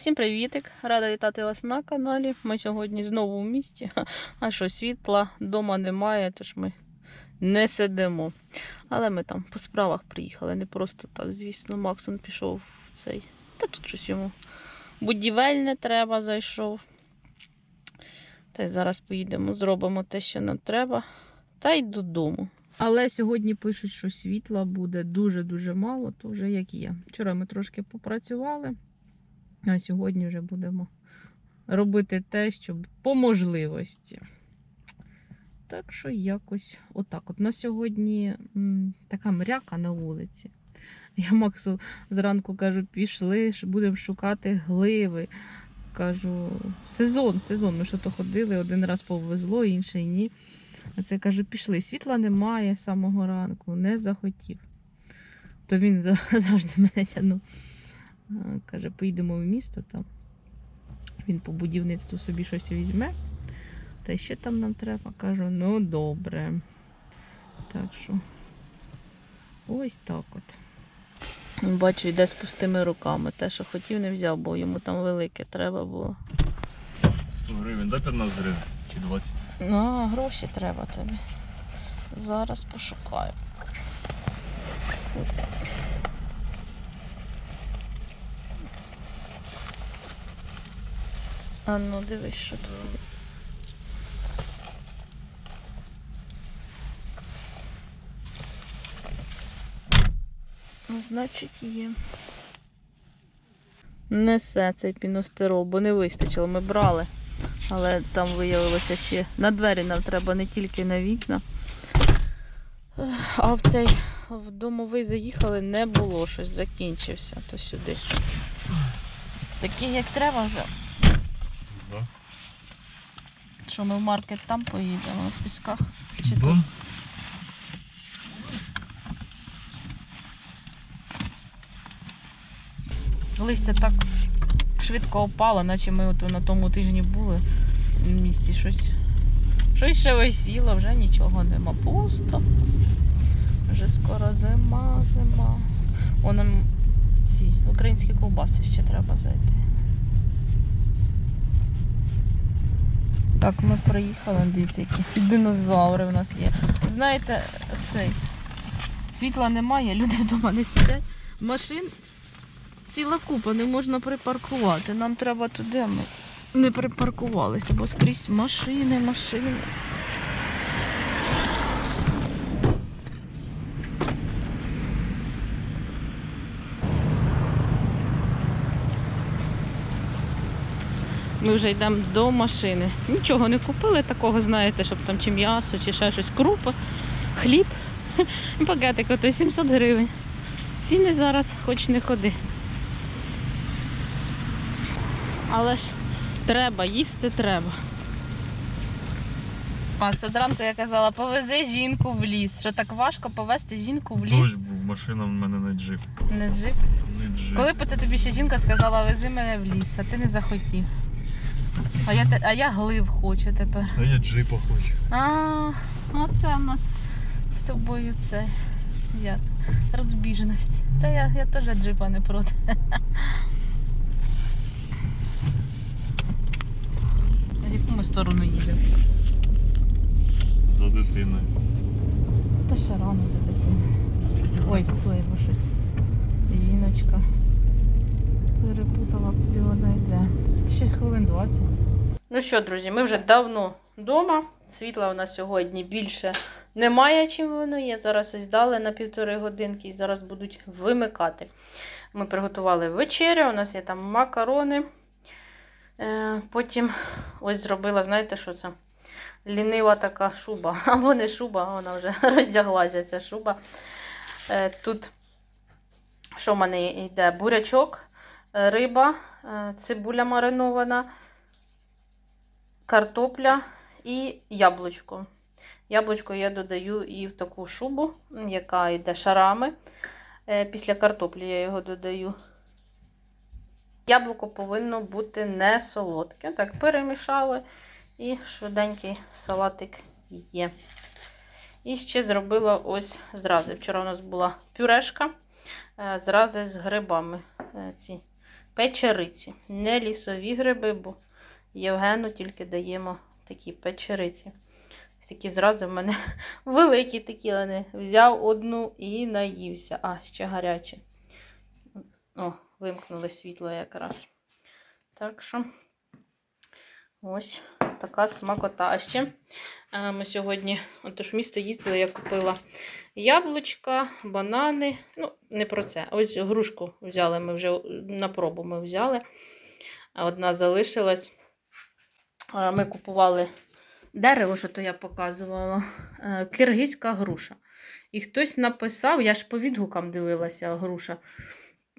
Всім привітик! Рада вітати вас на каналі. Ми сьогодні знову в місті. А що, світла вдома немає, тож ми не сидимо. Але ми там по справах приїхали, не просто так, звісно. Максон пішов цей. Та тут щось йому будівельне треба, зайшов. Та й зараз поїдемо, зробимо те, що нам треба, та й додому. Але сьогодні пишуть, що світла буде дуже-дуже мало, то вже як є. Вчора ми трошки попрацювали. А сьогодні вже будемо робити те, що по можливості. Так що якось отак. От на сьогодні така мряка на вулиці. Я Максу зранку кажу, пішли, будемо шукати гливи. Кажу, сезон, сезон. Ми що то ходили, один раз повезло, інший ні. А це кажу, пішли. Світла немає з самого ранку, не захотів. То він завжди мене тягнув. А, Каже, поїдемо в місто там. Він по будівництву собі щось візьме. Та ще там нам треба. Кажу, ну добре. Так що ось так от. Бачу, йде з пустими руками. Те, що хотів, не взяв, бо йому там велике треба було. 100 гривень, да 15 гривень чи 20? Ну, а, гроші треба тобі. Зараз пошукаю. А ну дивись, що тут. Значить, є. Несе цей піностирол, бо не вистачило. Ми брали. Але там виявилося ще на двері нам треба не тільки на вікна. А в цей в домовий заїхали, не було щось, закінчився, то сюди. Такий, як треба, взяв. Що ми в маркет там поїдемо, в пісках. Чи тут? Листя так швидко опало, наче ми от на тому тижні були в місті щось. Щось ще висіло, вже нічого нема. Пусто. Вже скоро зима, зима. О, нам ці українські ковбаси ще треба зайти. Так, ми приїхали, дивіться, які динозаври в нас є. Знаєте, цей світла немає, люди вдома не сидять. Машин ціла купа, не можна припаркувати. Нам треба туди, ми не припаркувалися, бо скрізь машини, машини. Ми вже йдемо до машини. Нічого не купили такого, знаєте, щоб там чи м'ясо, чи ще щось, крупа, хліб. Пакетик ото 700 гривень. Ціни зараз хоч не ходи. Але ж треба, їсти треба. Макс, от зранку я казала, повези жінку в ліс. Що так важко повезти жінку в ліс. Дощ був, машина в мене не джип. Не джип. Не джип. Коли б це тобі ще жінка сказала, вези мене в ліс, а ти не захотів. А я, те- а я глив хочу тепер. А я джипа хочу. А, оце в нас з тобою це як розбіжність. Та я, я теж джипа не проти. В яку ми сторону їдемо? За дитиною. Та ще рано за дитину. Ой, стой, бо щось. Жіночка перепутала, куди вона йде. Це ще хвилин 20. Ну що, друзі, ми вже давно вдома. Світла у нас сьогодні більше немає, чим воно є. Зараз ось дали на півтори годинки і зараз будуть вимикати. Ми приготували вечерю, у нас є там макарони. Е, потім ось зробила, знаєте, що це? Лінива така шуба. Або не шуба, вона вже роздяглася ця шуба. Е, тут, що в мене йде? Бурячок, риба, е, цибуля маринована, картопля і яблучко. Яблучко я додаю і в таку шубу, яка йде шарами. Е, Після картоплі я його додаю. Яблуко повинно бути не солодке. Так, перемішали і швиденький салатик є. І ще зробила ось зрази. Вчора у нас була пюрешка, е, зрази з грибами. Е, Ці печериці. Не лісові гриби, бо Євгену тільки даємо такі печериці. Ось Такі зразу в мене великі такі вони. Взяв одну і наївся. А, ще гарячі. О, вимкнули світло якраз. Так що ось така смакота. А ще е, ми сьогодні, отож місто їздили, я купила яблучка, банани. Ну, не про це. Ось грушку взяли. Ми вже на пробу ми взяли. Одна залишилась. Ми купували дерево, що то я показувала. е, Киргизька груша. І хтось написав, я ж по відгукам дивилася груша.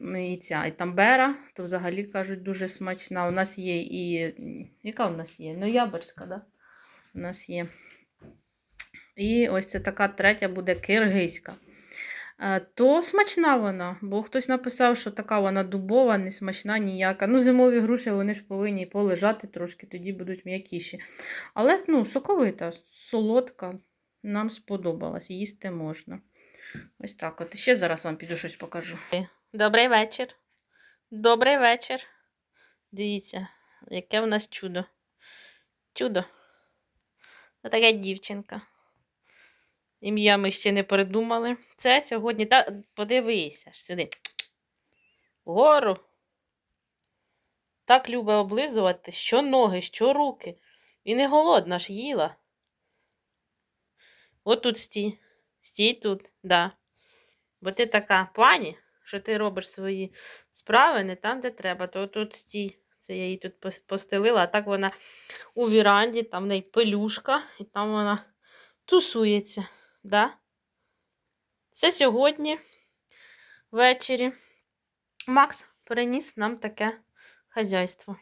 І ця, і там бера, то взагалі кажуть, дуже смачна. У нас є і. Яка у нас є? Ноябрьська, да? У нас є. І ось це така третя буде киргизька. Е, То смачна вона, бо хтось написав, що така вона дубова, не смачна ніяка. Ну, зимові груші вони ж повинні полежати трошки, тоді будуть м'якіші. Але ну, соковита, солодка, нам сподобалась, їсти можна. Ось так. От ще зараз вам піду щось покажу. Добрий вечір. Добрий вечір. Дивіться, яке в нас чудо. Чудо. Така дівчинка. Ім'я ми ще не придумали. Це сьогодні. Та подивися сюди. Вгору. Так любить облизувати, що ноги, що руки. І не голодна ж їла. От тут стій. Стій тут, да. Бо ти така пані, що ти робиш свої справи не там, де треба, то тут стій. Це я її тут постелила, а так вона у віранді, там в неї пелюшка, і там вона тусується. Да? Це сьогодні ввечері Макс приніс нам таке хазяйство.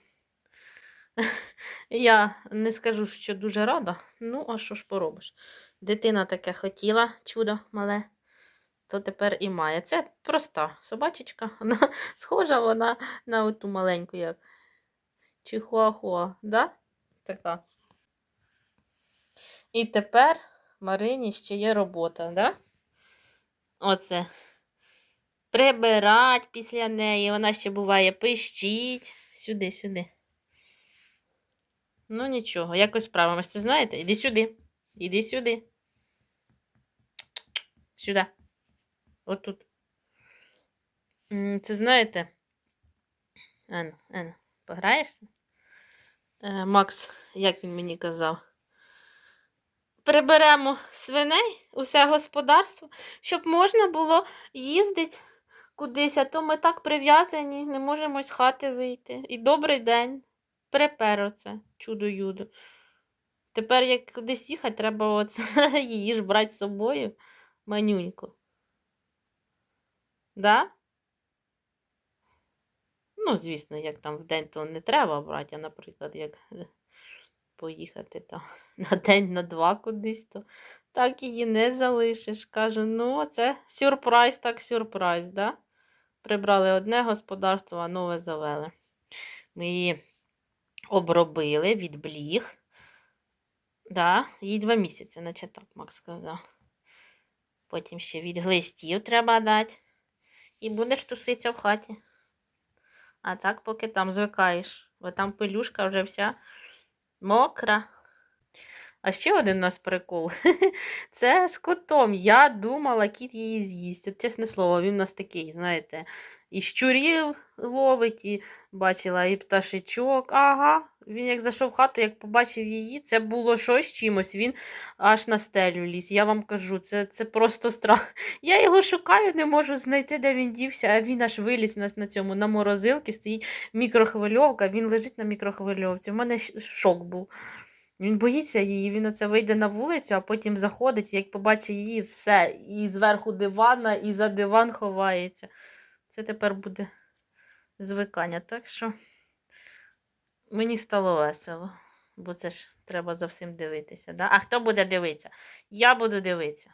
Я не скажу, що дуже рада, ну, а що ж поробиш? Дитина таке хотіла, чудо мале, то тепер і має. Це проста собачечка. Вона схожа вона на оту маленьку, як чихуахуа, да? Така. І тепер Марині ще є робота, да? Оце. Прибирать після неї. Вона ще буває пищить. Сюди, сюди. Ну нічого, якось справимось. Це знаєте? Іди сюди. Іди сюди. Сюди. Отут. Це знаєте. Ану, ану, пограєшся? Е, Макс, як він мені казав? Приберемо свиней, усе господарство, щоб можна було їздити кудись, а то ми так прив'язані, не можемо з хати вийти. І добрий день. Припер оце, чудо-юдо. Тепер, як кудись їхати, треба оце, її ж брати з собою, манюньку. Да? Ну, звісно, як там в день, то не треба брати, а, наприклад, як е, поїхати там на день, на два кудись, то так її не залишиш. Кажу, ну, це сюрприз, так сюрприз, да? Прибрали одне господарство, а нове завели. Ми її обробили від бліг. Да, їй два місяці, наче так Макс сказав. Потім ще від глистів треба дати. І будеш туситися в хаті. А так, поки там звикаєш, бо там пилюшка вже вся мокра. А ще один у нас прикол. Це з котом. Я думала, кіт її з'їсть. От чесне слово, він у нас такий, знаєте, і щурів ловить, і бачила, і пташечок. Ага. Він як зайшов в хату, як побачив її, це було щось чимось. Він аж на стелю ліз. Я вам кажу, це, це просто страх. Я його шукаю, не можу знайти, де він дівся, а він аж виліз в нас на цьому на морозилці, стоїть мікрохвильовка, він лежить на мікрохвильовці. У мене шок був. Він боїться її, він оце вийде на вулицю, а потім заходить, як побачить її, все, і зверху дивана, і за диван ховається. Це тепер буде звикання. Так що мені стало весело, бо це ж треба за всім дивитися. Да? А хто буде дивитися? Я буду дивитися.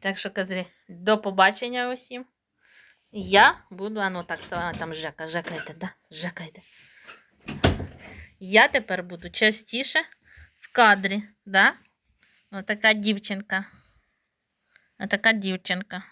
Так що, казри, до побачення усім. Я буду, а ну так, ставай, там Жека, Жека йде, да? Жека. Я тепер буду частіше в кадрі, да? Отака дівчинка. Отака дівчинка.